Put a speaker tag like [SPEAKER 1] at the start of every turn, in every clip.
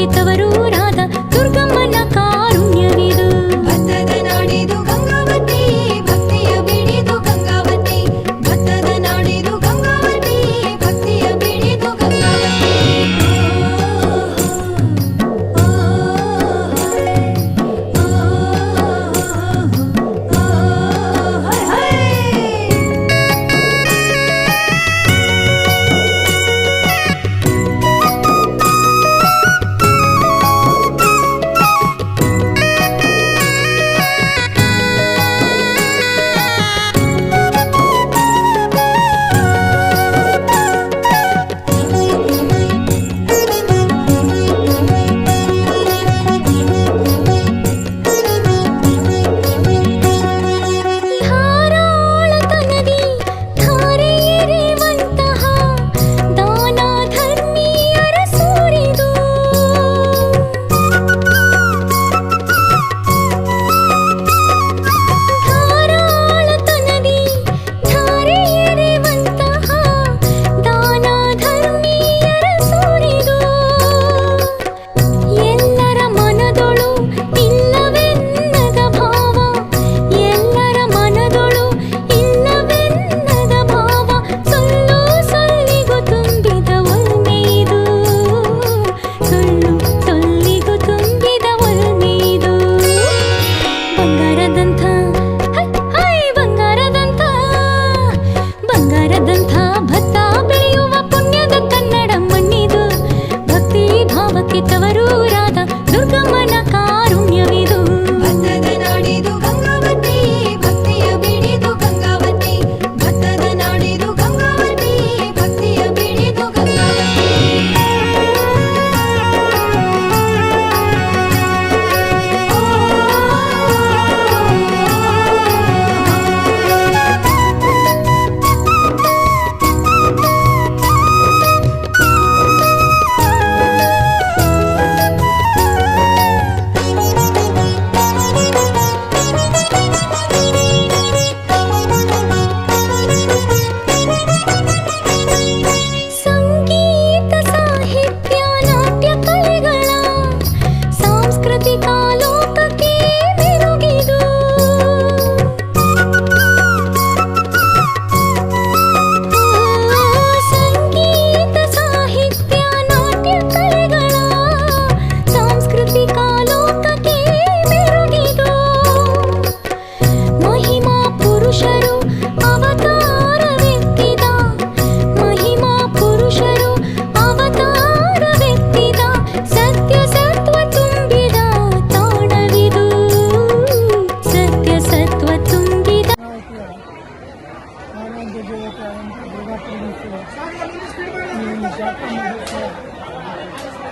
[SPEAKER 1] ಭಾವಕ್ಕೆ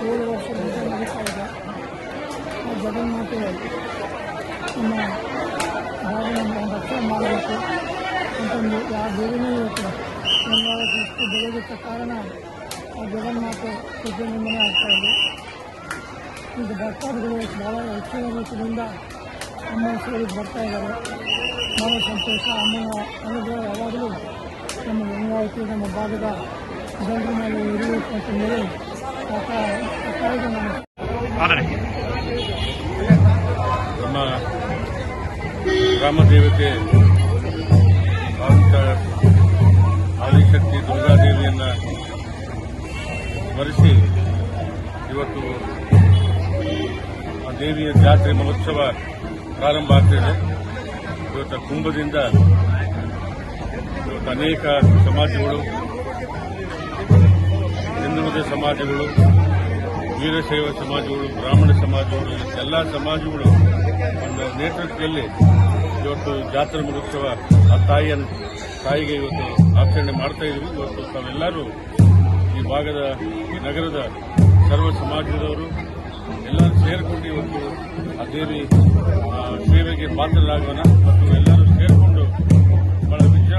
[SPEAKER 2] ಏಳು ವರ್ಷದಿಂದ ನಡೀತಾ ಇದೆ ಜಗನ್ಮಾತೆ ನಮ್ಮ ರಕ್ಷಣೆ ಮಾಡಬೇಕು ಅಂತಂದು ಯಾವ ದೇವಿನೂ ಇವತ್ತು ಇಷ್ಟು ಬೆಳೆದಿದ್ದ ಕಾರಣ ಆ ಜಗನ್ಮಾತೆ ಪ್ರತಿನಿಂದನೆ ಆಗ್ತಾ ಇದೆ ಈಗ ಭಕ್ತಾದಿಗಳು ಭಾಳ ಹೆಚ್ಚಿನ ರೀತಿಯಿಂದ ಅಮ್ಮನ ಸೇರಿಗೆ ಬರ್ತಾ ಇದ್ದಾರೆ ಭಾಳ ಸಂತೋಷ ಅಮ್ಮನ ಅನುಗ್ರಹ ಯಾವಾಗಲೂ ನಮ್ಮ ಗಂಗಾವತಿ ನಮ್ಮ ಭಾಗದ ಜನರ ಮೇಲೆ ನಾನು
[SPEAKER 3] ನಮ್ಮ ಗ್ರಾಮ ದೇವತೆ ಆದಿಶಕ್ತಿ ದುರ್ಗಾದೇವಿಯನ್ನ ಸ್ಮರಿಸಿ ಇವತ್ತು ದೇವಿಯ ಜಾತ್ರೆ ಮಹೋತ್ಸವ ಪ್ರಾರಂಭ ಆಗ್ತಿದೆ ಇವತ್ತು ಕುಂಭದಿಂದ ಇವತ್ತು ಅನೇಕ ಸಮಾಜಗಳು, ಹಿಂದುಳಿದ ಸಮಾಜಗಳು, ವೀರಶೈವ ಸಮಾಜಗಳು, ಬ್ರಾಹ್ಮಣ ಸಮಾಜಗಳು ಎಲ್ಲ ಸಮಾಜಗಳು ಒಂದು ನೇತೃತ್ವದಲ್ಲಿ ಇವತ್ತು ಜಾತ್ರಾ ಮಹೋತ್ಸವ ಆ ತಾಯಿಯನ್ನು ತಾಯಿಗೆ ಇವತ್ತು ಆಚರಣೆ ಮಾಡ್ತಾ ಇದ್ವಿ. ಇವತ್ತು ತಾವೆಲ್ಲರೂ ಈ ಭಾಗದ, ಈ ನಗರದ ಸರ್ವ ಸಮಾಜದವರು ಎಲ್ಲರೂ ಸೇರಿಕೊಂಡು ಇವತ್ತು ಆ ದೇವಿ ಸೇವೆಗೆ ಪಾತ್ರರಾಗೋಣ ಮತ್ತು ಬಹಳ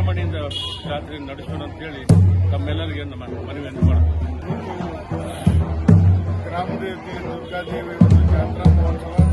[SPEAKER 3] ವಿಜೃಂಭಣೆಯಿಂದ ಜಾತ್ರೆ ನಡೆಸೋಣ ಅಂತೇಳಿ ತಮ್ಮೆಲ್ಲರಿಗೆ ನಮ್ಮ ಮನವಿಯನ್ನು ಮಾಡ್ತೀವಿ
[SPEAKER 4] ಗ್ರಾಮದೇವಿ ದುರ್ಗಾದೇವಿ ಜಾತ್ರಾ ಮಹೋತ್ಸವ.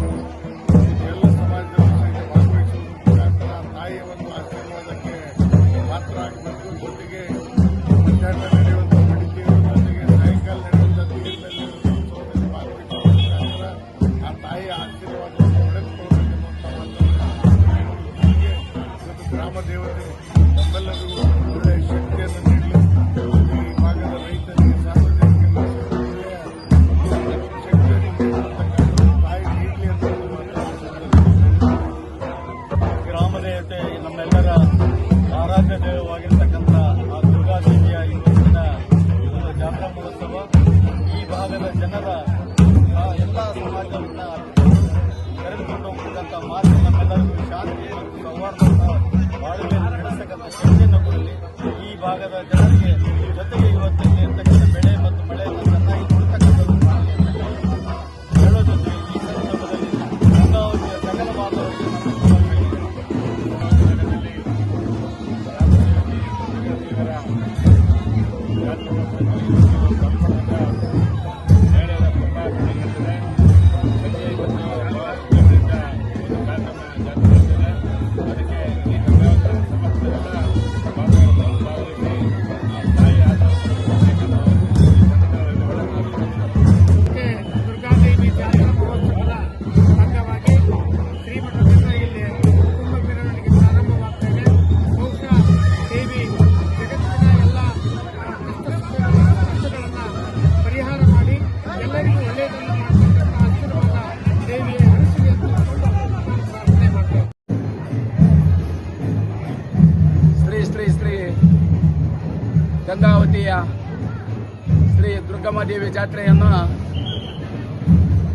[SPEAKER 2] ದೇವಿ
[SPEAKER 5] ಜಾತ್ರೆಯನ್ನು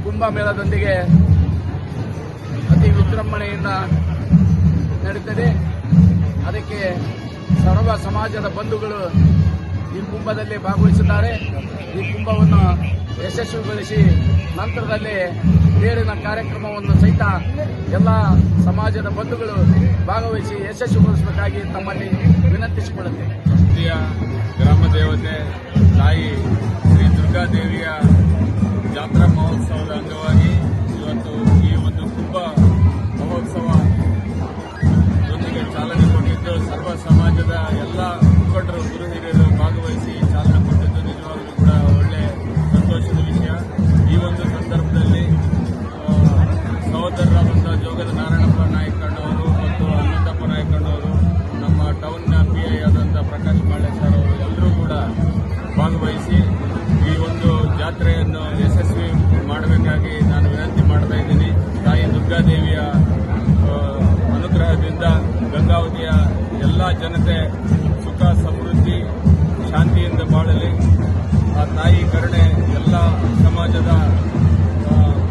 [SPEAKER 5] ಕುಂಭಮೇಳದೊಂದಿಗೆ ಅತಿ ವಿಜೃಂಭಣೆಯಿಂದ ನಡೀತದೆ. ಅದಕ್ಕೆ ಸರ್ವ ಸಮಾಜದ ಬಂಧುಗಳು ಈ ಕುಂಭದಲ್ಲಿ ಭಾಗವಹಿಸುತ್ತಾರೆ. ಈ ಕುಂಭವನ್ನು ಯಶಸ್ವಿಗೊಳಿಸಿ ನಂತರದಲ್ಲಿ ತೇರಿನ ಕಾರ್ಯಕ್ರಮವನ್ನು ಸಹಿತ ಎಲ್ಲ ಸಮಾಜದ ಬಂಧುಗಳು ಭಾಗವಹಿಸಿ ಯಶಸ್ವಿಗೊಳಿಸಬೇಕಾಗಿ ತಮ್ಮಲ್ಲಿ ವಿನಂತಿಸಿಕೊಳ್ಳುತ್ತೇನೆ.
[SPEAKER 3] ಭಕ್ತಿಯ ಗ್ರಾಮ ದೇವತೆ ತಾಯಿ ಶ್ರೀ ದುರ್ಗಾದೇವಿಯ ಜಾತ್ರಾ ಮಹೋತ್ಸವದ ಅಂಗವಾಗಿ ಇವತ್ತು ಈ ಒಂದು ಕುಂಭ ಮಹೋತ್ಸವ ಜೊತೆಗೆ ಚಾಲನೆ ಕೊಟ್ಟಿದ್ದು ಸರ್ವ ಸಮಾಜದ ಎಲ್ಲ ಮುಖಂಡರು ಜನತೆ ಸುಖ, ಸಮೃದ್ಧಿ, ಶಾಂತಿಯಿಂದ ಬಾಳಲಿ. ಆ ತಾಯಿ ಕರುಣೆ ಎಲ್ಲ ಸಮಾಜದ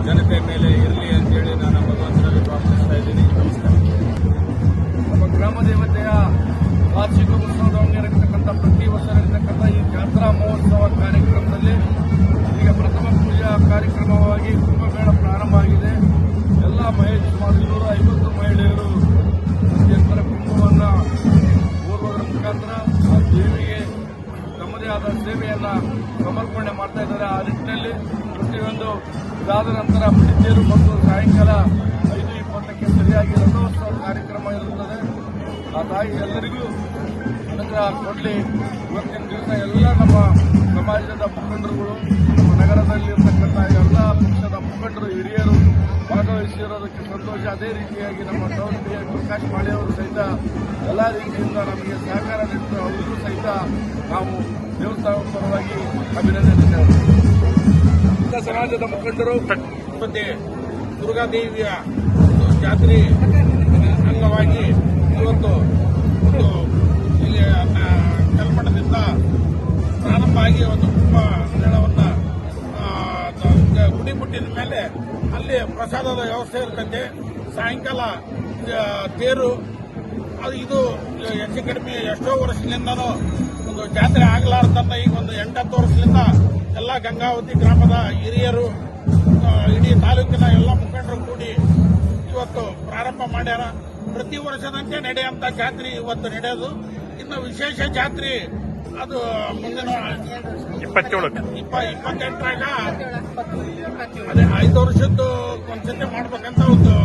[SPEAKER 3] ಜನತೆ ಮೇಲೆ ಇರಲಿ ಅಂತೇಳಿ ನಾನು ಭಗವಂತನಲ್ಲಿ ಪ್ರಾರ್ಥಿಸ್ತಾ ಇದ್ದೀನಿ. ನಮಸ್ಕಾರ.
[SPEAKER 5] ನಮ್ಮ ಗ್ರಾಮ ದೇವತೆಯ ವಾರ್ಷಿಕ ಉತ್ಸವದ ಇರತಕ್ಕಂಥ
[SPEAKER 6] ಪ್ರತಿ ವರ್ಷ ಇರತಕ್ಕಂಥ ಈ ಜಾತ್ರಾ ಮಹೋತ್ಸವ ಕಾರ್ಯಕ್ರಮದಲ್ಲಿ ಈಗ ಪ್ರಥಮ ಪೂಜಾ ಕಾರ್ಯಕ್ರಮವಾಗಿ ಕುಂಭಮೇಳ ಪ್ರಾರಂಭ ಆಗಿದೆ. ಎಲ್ಲ ಮಹೇಶ್ ಸುಮಾರು ಇನ್ನೂರ ಐವತ್ತು ಆದ ಸೇವೆಯನ್ನ ಸಮರ್ಪಣೆ ಮಾಡ್ತಾ ಇದ್ದಾರೆ. ಆ ನಿಟ್ಟಿನಲ್ಲಿ ಪ್ರತಿಯೊಂದು ಇದಾದ ನಂತರ ಮುಡಿತೇರು ಮತ್ತು ಸಾಯಂಕಾಲ ಐದು ಇಪ್ಪತ್ತಕ್ಕೆ ಸರಿಯಾಗಿ ರಥೋತ್ಸವ ಕಾರ್ಯಕ್ರಮ ಇರುತ್ತದೆ. ಆ ತಾಯಿ ಎಲ್ಲರಿಗೂ ಅನುಗ್ರಹ ಕೊಡಲಿ. ಇವತ್ತಿನ ದಿವಸ ಎಲ್ಲ ನಮ್ಮ ಸಮಾಜದ ಮುಖಂಡರುಗಳು, ನಮ್ಮ ನಗರದಲ್ಲಿರ್ತಕ್ಕಂಥ ಎಲ್ಲ ಪಕ್ಷದ ಮುಖಂಡರು, ಹಿರಿಯರು ಭಾಗವಹಿಸಿರೋದಕ್ಕೆ ಸಂತೋಷ. ಅದೇ ರೀತಿಯಾಗಿ ನಮ್ಮ ಟೌನ್ ಬಿ ಪ್ರಕಾಶ್ ಮಾಳಿ ಸಹಿತ ಎಲ್ಲ ರೀತಿಯಿಂದ ನಮಗೆ ಸಹಕಾರ ನೀಡಿದ್ರು. ಅವರಿಗೂ ಸಹಿತ ನಾವು ದೇವಸ್ಥಾನದ ಪರವಾಗಿ ಅಭಿನಂದನೆ ಸಮಾಜದ ಮುಖಂಡರು
[SPEAKER 7] ಮತ್ತೆ ದುರ್ಗಾದೇವಿಯ ಜಾತ್ರೆ ಅಂಗವಾಗಿ ಇವತ್ತು ಒಂದು ಇಲ್ಲಿ ಕಲ್ಮಠದಿಂದ ಪ್ರಾರಂಭ ಆಗಿ ಒಂದು ಕುಂಭ ಮೇಳವನ್ನು ಗುಡಿ ಮುಟ್ಟಿದ ಮೇಲೆ ಅಲ್ಲಿ ಪ್ರಸಾದದ ವ್ಯವಸ್ಥೆ ಇರ್ತೈತೆ. ಸಾಯಂಕಾಲ ತೇರು, ಅದು ಇದು, ಹೆಚ್ಚು ಕಡಿಮೆ ಎಷ್ಟೋ ವರ್ಷದಿಂದನೂ ಒಂದು ಜಾತ್ರೆ ಆಗಲಾರ್ದನ್ನ ಈಗ ಒಂದು ಎಂಟತ್ತು ವರ್ಷದಿಂದ ಎಲ್ಲ ಗಂಗಾವತಿ ಗ್ರಾಮದ ಹಿರಿಯರು ಇಡೀ ತಾಲೂಕಿನ ಎಲ್ಲ ಮುಖಂಡರು ಕೂಡಿ ಇವತ್ತು ಪ್ರಾರಂಭ ಮಾಡ್ಯಾರ. ಪ್ರತಿ ವರ್ಷದಂತೆ ನಡೆಯುವಂತ ಜಾತ್ರೆ ಇವತ್ತು ನಡೆಯೋದು. ಇನ್ನು ವಿಶೇಷ ಜಾತ್ರೆ ಅದು ಮುಂದಿನ ಇಪ್ಪತ್ತೇಳು. ಇಪ್ಪ ಇಪ್ಪತ್ತೆಂಟರಾಗ ಅದೇ ಐದು ವರ್ಷದ್ದು ಒಂದ್ಸತಿ ಮಾಡ್ಬೇಕಂತ ಒಂದು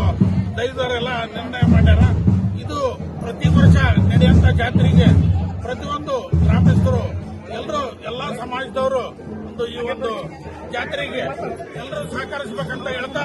[SPEAKER 7] ದೈವರೆಲ್ಲ ನಿರ್ಣಯ ಮಾಡ್ಯಾರ. ಇದು ಪ್ರತಿ ವರ್ಷ ನಡೆಯುವಂತ ಜಾತ್ರೆಗೆ ಪ್ರತಿಯೊಂದು ಗ್ರಾಮಸ್ಥರು ಎಲ್ಲರೂ ಎಲ್ಲಾ ಸಮಾಜದವರು ಒಂದು ಈ ಒಂದು ಜಾತ್ರೆಗೆ ಎಲ್ಲರೂ ಸಹಕರಿಸಬೇಕಂತ ಹೇಳ್ತಾ